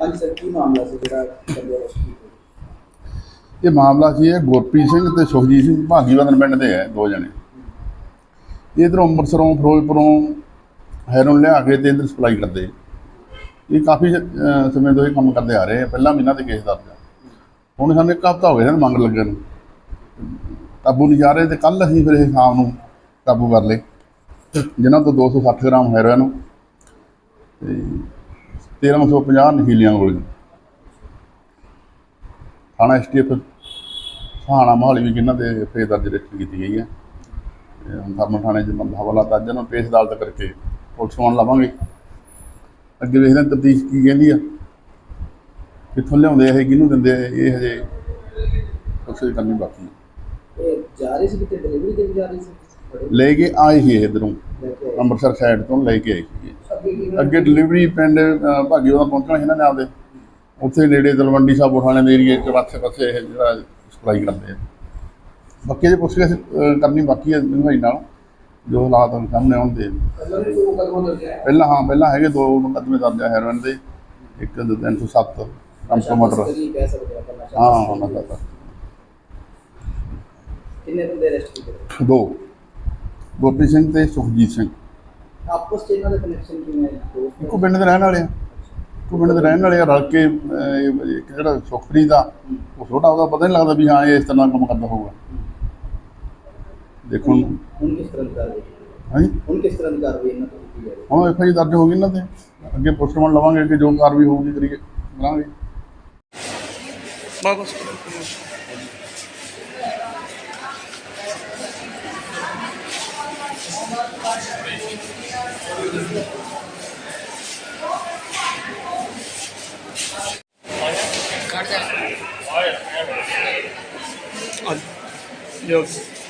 ਹਾਂਜੀ ਸਰ, ਕੀ ਮਾਮਲਾ ਸੀ ਜਿਹੜਾ ਬੰਦੇ ਇਹ ਮਾਮਲਾ ਸੀ ਇਹ ਗੁਰਪ੍ਰੀਤ ਸਿੰਘ ਤੇ ਸੁਖਜੀਤ ਸਿੰਘ ਭਾਗੀਵੰਦਨ ਪਿੰਡ ਦੇ ਹੈ, ਦੋ ਜਣੇ। ਇਹ ਇਧਰੋਂ ਅੰਮ੍ਰਿਤਸਰੋਂ, ਫਿਰੋਜ਼ਪੁਰੋਂ ਹੈਰੋਨ ਲਿਆ ਕੇ ਤੇ ਇਧਰ ਸਪਲਾਈ ਕਰਦੇ। ਇਹ ਕਾਫੀ ਸਮੇਂ ਤੋਂ ਇਹ ਕੰਮ ਕਰਦੇ ਆ ਰਹੇ ਆ। ਪਹਿਲਾਂ ਵੀ ਇਹਨਾਂ ਦੇ ਕੇਸ ਦਰਜ ਆ। ਹੁਣ ਸਾਨੂੰ ਇੱਕ ਹਫ਼ਤਾ ਹੋ ਗਿਆ ਇਹਨਾਂ ਮੰਗ ਲੱਗਣ ਨੂੰ। ਕਾਬੂ ਨਹੀਂ ਜਾ ਰਹੇ ਤੇ ਕੱਲ ਅਸੀਂ ਫਿਰ ਇਹ ਸ਼ਾਮ ਨੂੰ ਕਾਬੂ ਕਰ ਲਏ। ਜਿਨ੍ਹਾਂ ਤੋਂ 260 ਗ੍ਰਾਮ ਹੈਰੋਇਨ ਤੇ 1350 ਨਸ਼ੀਲੀਆਂ ਗੋਲੀਆਂ। ਥਾਣਾ ਐਸਟੀਐਫ ਥਾਣਾ ਮੋਹਾਲੀ ਵੀ ਕਿਹਨਾਂ 'ਤੇ ਫੇਰ ਦਰਜ ਰਜਿਸਟਰ ਕੀਤੀ ਗਈ ਹੈ। ਤੇ ਹੁਣ ਥਰਮਲ ਥਾਣੇ ਚ ਬੰਦਾ ਹਵਾਲਾ ਤਾਂ ਅੱਜ ਨੂੰ ਪੇਸ਼ ਅਦਾਲਤ ਕਰਕੇ ਪੁਲਿਸ ਨੂੰ ਲਵਾਂਗੇ। ਅੱਗੇ ਵੇਖਦੇ ਹਾਂ ਤਫਤੀਸ਼ ਕੀ ਕਹਿੰਦੀ ਆ। ਕਿੱਥੋਂ ਲਿਆਉਂਦੇ ਆ ਇਹ ਕਿਹਨੂੰ ਦਿੰਦੇ ਆ ਇਹ? ਹਜੇ ਕੁਛ ਕਰਨੀ ਬਾਕੀ। ਹੈ। ਇਹ ਜਾ ਰਹੀ ਸੀ ਕਿਤੇ ਡਿਲੀਵਰੀ ਦੇਣ ਜਾ ਰਹੀ ਸੀ? ਬੜੇ ਲੈ ਕੇ ਆਏ ਸੀ ਇਧਰੋਂ। ਅੰਮ੍ਰਿਤਸਰ ਸਾਈਡ ਤੋਂ ਲੈ ਕੇ ਆਏ ਸੀ ਅੱਗੇ ਡਿਲੀਵਰੀ ਪਿੰਡ ਭਾਗੀ ਉਹਦਾ ਪਹੁੰਚਣਾ ਸੀ ਇਹਨਾਂ ਨੇ ਆਪਦੇ ਉੱਥੇ ਨੇੜੇ ਤਲਵੰਡੀ ਸਾਹਿਬ ਉਠਾਣੇ ਦੇ ਏਰੀਏ ਚ ਪਾਸੇ ਪਾਸੇ ਇਹ ਜਿਹੜਾ ਸਪਲਾਈ ਕਰਦੇ ਆ। ਬਾਕੀ ਜੇ ਪੁੱਛ ਕੇ ਕਰਨੀ ਬਾਕੀ ਹੈ ਭਾਈ ਨਾਲ ਜੋ ਹਾਲਾਤ ਸਾਹਮਣੇ ਆਉਂਦੇ ਪਹਿਲਾਂ ਹੈ ਪਹਿਲਾਂ ਹਾਂ ਪਹਿਲਾਂ ਹੈਗੇ ਦੋ ਮੁਕੱਦਮੇ ਦਰਜ ਆ ਹੈਰੋਇਨ ਦੇ ਇੱਕ 307 ਕੰਪੋ ਮਟਰ ਹਾਂ। ਉਹਨਾਂ ਦਾ ਕਿੰਨੇ ਬੰਦੇ ਅਰੈਸਟ ਕੀਤੇ ਦੋ। ਗੋਪੀ ਸਿੰਘ ਤੇ ਸੁਖਜੀਤ ਸਿੰਘ। ਆਪਸ ਚ ਇਹਨਾਂ ਦਾ ਕਨੈਕਸ਼ਨ ਕਿਵੇਂ ਹੈ ਇੱਕੋ ਪਿੰਡ ਦੇ ਰਹਿਣ ਵਾਲੇ ਆ। ਇੱਕੋ ਪਿੰਡ ਦੇ ਰਹਿਣ ਵਾਲੇ ਆ ਰਲ ਕੇ ਇੱਕ ਜਿਹੜਾ ਸੁਖਪ੍ਰੀਤ ਆ ਉਹ ਛੋਟਾ ਉਹਦਾ ਪਤਾ ਨਹੀਂ ਲੱਗਦਾ ਵੀ ਹਾਂ ਇਹ ਇਸ ਤਰ੍ਹਾਂ ਕੰਮ ਕਰਦਾ ਹੋਊਗਾ। ਦੇਖੋ ਹੁਣ ਹੁਣ ਕਿਸ ਤਰ੍ਹਾਂ ਦੀ ਕਾਰਵਾਈ ਹਾਂਜੀ? ਹੁਣ ਕਿਸ ਤਰ੍ਹਾਂ ਦੀ ਕਾਰਵਾਈ ਇਹਨਾਂ ਤੋਂ ਕੀਤੀ ਜਾ ਰਹੀ ਹੈ? ਹੁਣ ਐਫ ਆਈ ਦਰਜ ਹੋ ਗਈ ਇਹਨਾਂ ਤੇ। ਅੱਗੇ ਪੋਸਟਮਾਰਟਮ ਲਵਾਂਗੇ ਕਿ ਜੋ ਕਾਰਵਾਈ ਹੋਊਗੀ ਕਰੀਏ ਕਰਾਂਗੇ। Yok.